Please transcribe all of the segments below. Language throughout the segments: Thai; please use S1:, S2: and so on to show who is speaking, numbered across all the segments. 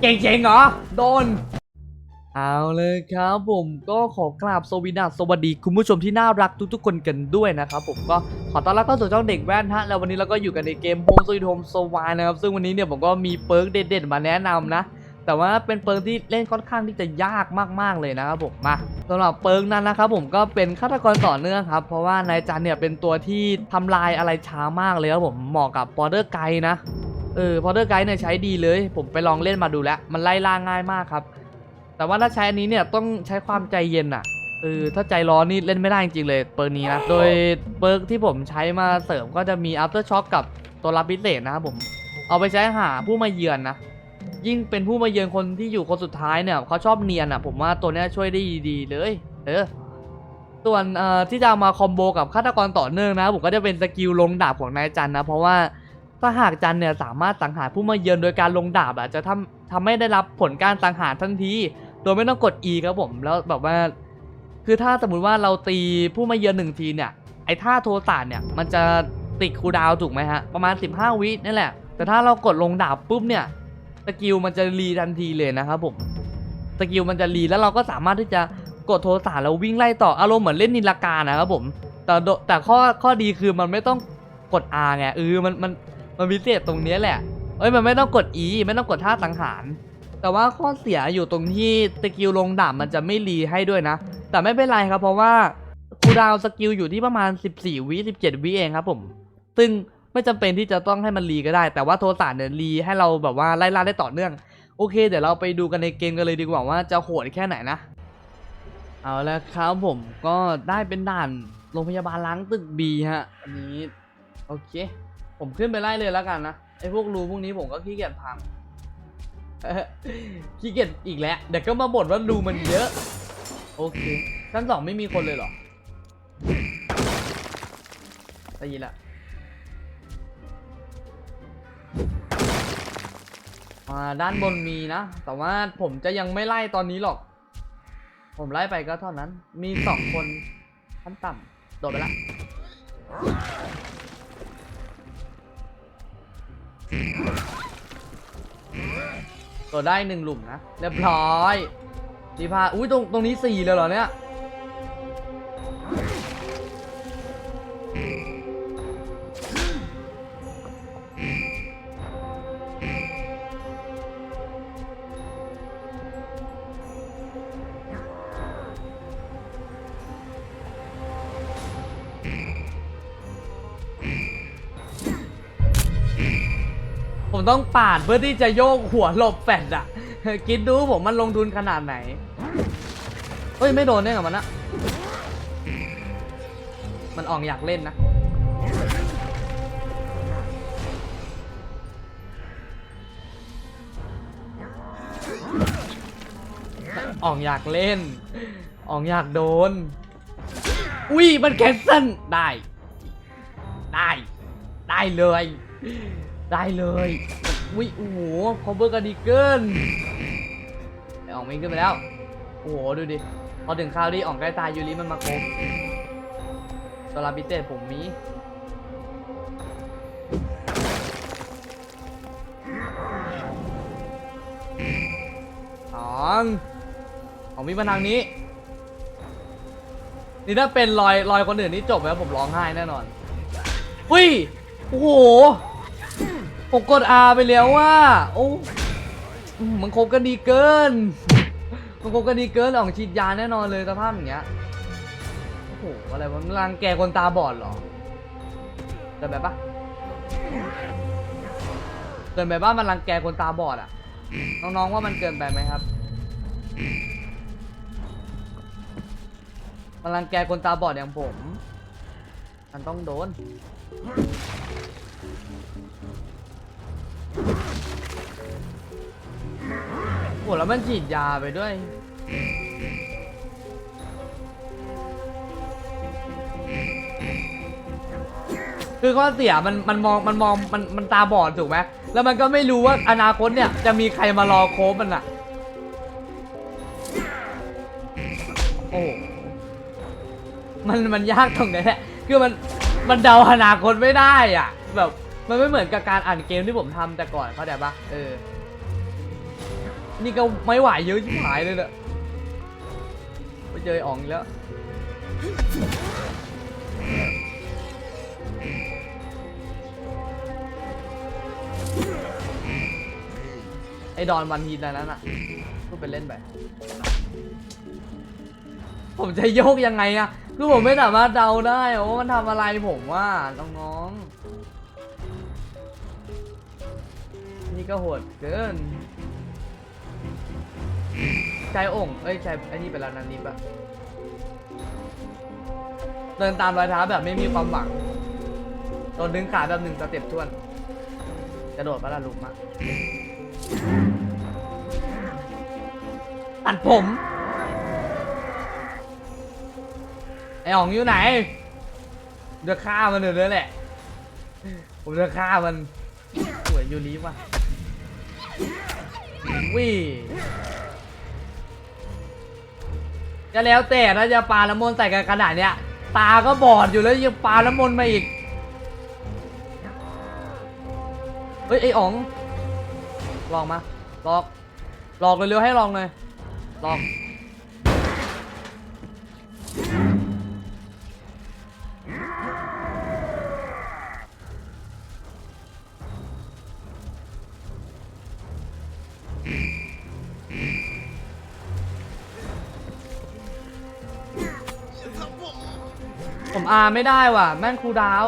S1: เก่งๆ เหรอโดนเอาเลยครับผมก็ขอกราบสวีดัสวัสดีคุณผู้ชมที่น่ารักทุกๆ คนกันด้วยนะครับผมก็ขอต้อนรับเข้าสู่ช่องเด็กแว่นฮะแล้ววันนี้เราก็อยู่กันในเกมโฮมสวีทโฮมสวายนะครับซึ่งวันนี้เนี่ยผมก็มีเปิร์กเด็ดๆมาแนะนำนะ แต่ว่าเป็นเปิร์กที่เล่นค่อนข้างที่จะยากมากๆเลยนะครับผมมาสำหรับเปิร์กนั้นนะครับผมก็เป็นฆาตกรต่อเนื่องครับเพราะว่านายจันเนี่ยเป็นตัวที่ทำลายอะไรช้ามากเลยครับผมเหมาะกับปอเดอร์ไกนะเออพอเดอร์ไกด์เนี่ยใช้ดีเลย ผมไปลองเล่นมาดูแล้ว มันไล่ล่าง่ายมากครับ แต่ว่าถ้าใช้อันนี้เนี่ยต้องใช้ความใจเย็นอะเออถ้าใจร้อนนี่เล่นไม่ได้จริงๆเลยเปิร์นี้นะ โดยเปิร์กที่ผมใช้มาเสริมก็จะมี after shock กับตัวรับพิเศษนะครับผม เอาไปใช้หาผู้มาเยือนนะ ยิ่งเป็นผู้มาเยือนคนที่อยู่คนสุดท้ายเนี่ยเขาชอบเนียนอะ ผมว่าตัวนี้ช่วยได้ดีเลย เออ ส่วนเอ่อที่จะมาคอมโบกับฆาตกรต่อเนื่องนะ ผมก็จะเป็นสกิลลงดาบของนายจันนะ เพราะว่าถ้าหากจันเนี่ยสามารถสังหารผู้มาเยือนโดยการลงดาบอะจะทำทำให้ได้รับผลการสังหารทันที โดยไม่ต้องกด E ครับผมแล้วแบบว่า คือถ้าสมมติว่าเราตีผู้มาเยือนหนึ่งทีเนี่ยไอ้ท่าโทสานเนี่ยมันจะติดคูดาวถูกไหมฮะประมาณ 15 วินี่แหละ แต่ถ้าเรากดลงดาบปุ๊บเนี่ยสกิลมันจะรีทันทีเลยนะครับผมสกิลมันจะรีแล้วเราก็สามารถที่จะกดโทสานแล้ววิ่งไล่ต่ออารมณ์เหมือนเล่นนิลากานะครับผมแต่โดแต่ข้อข้อดีคือมันไม่ต้องกด R ไงเออมันมันมันพิเศษตรงนี้แหละเอ้ยมันไม่ต้องกด E ไม่ต้องกดท่าสังหาร แต่ว่าข้อเสียอยู่ตรงที่สกิลลงดาบมันจะไม่รีให้ด้วยนะ แต่ไม่เป็นไรครับ เพราะว่าคูดาวสกิลอยู่ที่ประมาณ 14 วิ 17 วิเองครับผม ซึ่งไม่จำเป็นที่จะต้องให้มันรีก็ได้ แต่ว่าโทสารเนี่ยรีให้เราแบบว่าไล่ล่าได้ต่อเนื่อง โอเค เดี๋ยวเราไปดูกันในเกมกันเลยดีกว่าว่าจะโหดแค่ไหนนะ เอาแล้วครับผมก็ได้เป็นด่านโรงพยาบาลล้างตึกบีฮะ อันนี้ โอเค ผมขึ้นไปไล่เลยแล้วกันนะไอ้พวกรูพวกนี้ผมก็ขี้เกียจพัง ขี้เกียจอีกแล้ว เดี๋ยวก็มาบ่นว่ารูมันเยอะ โอเคชั้นสองไม่มีคนเลยเหรอได้ยินละมาด้านบนมีนะ แต่ว่าผมจะยังไม่ไล่ตอนนี้หรอก ผมไล่ไปก็เท่านั้น มีสองคนขั้นต่ำโดดไปละ ตัวได้หนึ่งหลุมนะ เรียบร้อยดีพาอุ้ยตรงตรงนี้สี่เลยเหรอเนี่ย ต้องปาดเพื่อที่จะโยกหัวหลบแฟดอะคิดดูผมมันลงทุนขนาดไหนเฮ้ยไม่โดนเนี่ยกับมันนะมันอ่องอยากเล่นนะอ่องอยากเล่นอ่องอยากโดน อุ้ยมันแคนเซิลได้ ได้ ได้เลย ได้เลยอุ้ยโอ้โหคอมเบอร์กันดีเกินไออ่องวิ่งขึ้นไปแล้ว โอ้โห ดูดิ พอถึงคราวที่อ่องใกล้ตายยูริมันมาโคมสลาบิเตตผมมีสองของมีมาทางนี้ นี่ถ้าเป็นรอยรอยคนอื่นนี่จบแล้วผมร้องไห้แน่นอน อุ้ย โอ้โห ผมกด R ไปแล้วว่า โอ้ มันคบกันดีเกิน มันคบกันดีเกินออกฉีดยาแน่นอนเลยสภาพอย่างเงี้ย โอ้โห อะไรวะมันรังแกคนตาบอดเหรอเกินไปปะเกินไปปะมันรังแกคนตาบอดอะน้องๆว่ามันเกินไปไหมครับ มันรังแกคนตาบอดอย่างผม มันต้องโดน โหแล้วมันฉีดยาไปด้วย คือข้อเสียมันมันมองมันมองมันมันตาบอดถูกไหมแล้วมันก็ไม่รู้ว่าอนาคตเนี่ยจะมีใครมารอโค้ชมันอะโอ้มันมันยากตรงไหนแหละคือมันมันเดาอนาคตไม่ได้อะแบบ มันไม่เหมือนกับการอ่านเกมที่ผมทำแต่ก่อนเข้าใจปะเออ นี่ก็ไม่ไหวเยอะชิบหายเลยเนอะไปเจออ้อ๋องแล้ว ไอ้ดอนวันฮีนอะไรนั้นอะพูดไปเล่นไป ผมจะโยกยังไงอะคือผมไม่สามารถเดาได้ว่ามันทำอะไรผมว่าน้องๆ นี่ก็โหดเกินใจโอ่งเอ้ยใจไอ้นี่ไปแล้วนันนี่ปะเดินตามรอยเท้าแบบไม่มีความหวังโดนดึงขาแบบหนึ่งสเต็ปทวนกระโดดปะล่ะลุกมาตัดผม ไอ้อ๋องอยู่ไหนเดี๋ยวฆ่ามันเดี๋ยวนี้แหละ ผมจะฆ่ามันสวยยูริว่ะ วิ่จะแล้วแต่ถ้าจะปาน้ำมนต์ใส่กันขนาดเนี้ย ตาก็บอดอยู่แล้วยังปาน้ำมนต์มาอีก เฮ้ยไอ้อ๋อง ลองมา ลอก ลอกเร็วๆให้ลองเลยลอง อาไม่ได้ว่ะแม่งครูดาว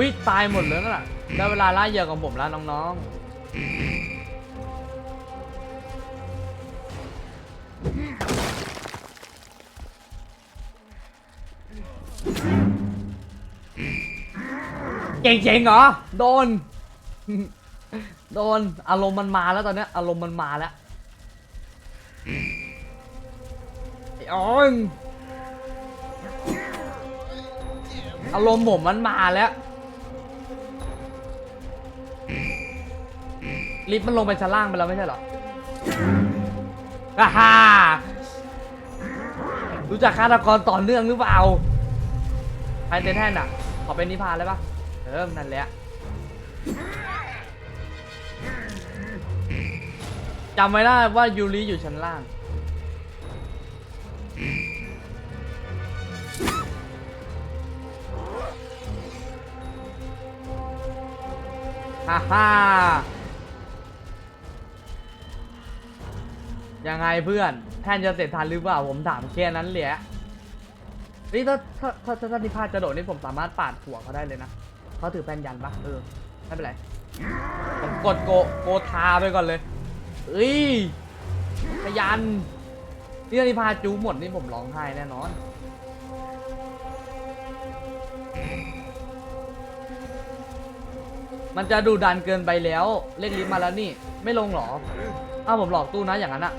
S1: อุ้ยตายหมดเลยนั่นแหละได้เวลาล่าเหยื่อของผมแล้วน้องๆ เก่งๆเหรอ โดน โดน อารมณ์มันมาแล้วตอนเนี้ยอารมณ์มันมาแล้วไอ้ออนอารมณ์ผมมันมาแล้ว ลิฟต์มันลงไปชั้นล่างไปแล้วไม่ใช่เหรออ่าฮ่ารู้จักฆาตกรต่อเนื่องหรือเปล่าไพเทนแทนอะ ขอเป็นนิพพานเลยปะเออนั่นแหละจำไว้ได้ว่ายูริอยู่ชั้นล่าง ฮ่าฮ่ายังไงเพื่อนแทนจะเสร็จทันหรือเปล่าผมถามแค่นั้นเลยะนี่ถ้าถ้าถ้าถ้าถ้านิพาจะโดดนี่ผมสามารถปาดหัวเขาได้เลยนะเขาถือแป้นยันปะเออไม่เป็นไรผมกดโกโกทาไปก่อนเลยเอ้ยพยันนี่ถ้านิพาจูหมดนี่ผมร้องไห้แน่นอน มันจะดูดันเกินไปแล้ว เลขลิฟต์มาแล้วนี่ ไม่ลงหรออ้าวผมหลอกตู้นะอย่างนั้นอะ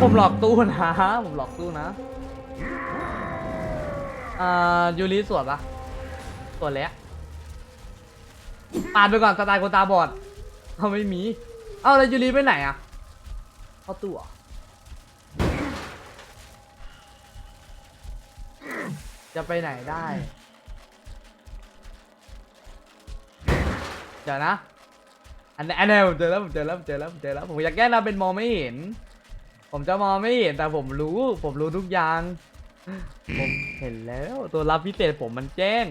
S1: ผมหลอกตู้นะ ผมหลอกตู้นะ อ่ายูริสวดปะสวดแล้วปาดไปก่อนสไตล์คนตาบอดเอาไม่มี เอาแล้วยูริไปไหนอะเข้าตู้เหรอจะไปไหนได้ เดี๋ยวนะ อันนี้อันนี้ผมเจอแล้วผมเจอแล้วผมเจอแล้วผมเจอแล้วผมอยากแก้นะเป็นมองไม่เห็น ผมจะมองไม่เห็นแต่ผมรู้ ผมรู้ทุกอย่าง ผมเห็นแล้วตัวรับพิเศษผมมันแจ้ง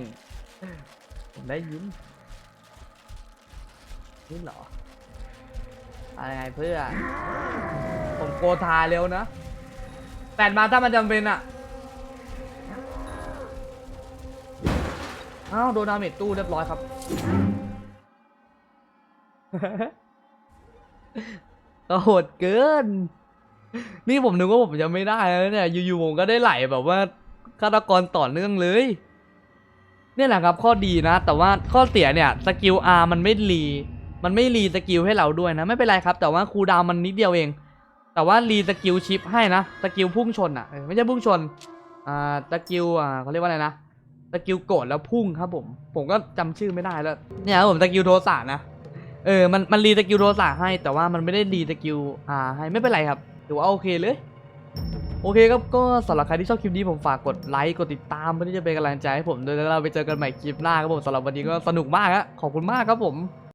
S1: ผมได้ยินนี่เหรอ อะไรไงเพื่อนผมโกทาเร็วนะแปดมาถ้ามันจำเป็นอะอ้าวโดนดาเมจตู้เรียบร้อยครับ ก็โหดเกิน นี่ผมนึกว่าผมจะไม่ได้แล้วเนี่ย อยู่ๆผมก็ได้ไหลแบบว่าฆาตกรต่อเนื่องเลย เนี่ยแหละครับข้อดีนะ แต่ว่าข้อเสียเนี่ยสกิล R มันไม่รี มันไม่รีสกิลให้เราด้วยนะ ไม่เป็นไรครับ แต่ว่าคูดาวมันนิดเดียวเอง แต่ว่ารีสกิลชิปให้นะสกิลพุ่งชนอะไม่ใช่พุ่งชน อ่าสกิลอ่าเขาเรียกว่าอะไรนะสกิลโกรธแล้วพุ่งครับผม ผมก็จำชื่อไม่ได้แล้ว เนี่ยผมสกิลโทสะนะ เออ มัน มันรีสกิลโรสาให้ แต่ว่ามันไม่ได้รีสกิลอ่าให้ ไม่เป็นไรครับ ถือว่าโอเคเลย โอเคครับ ก็สำหรับใครที่ชอบคลิปนี้ผมฝากกดไลค์ กดติดตามเพื่อที่จะเป็นกำลังใจให้ผมด้วยแล้วเราไปเจอกันใหม่คลิปหน้าครับผมสำหรับวันนี้ก็สนุกมากฮะ ขอบคุณมากครับผม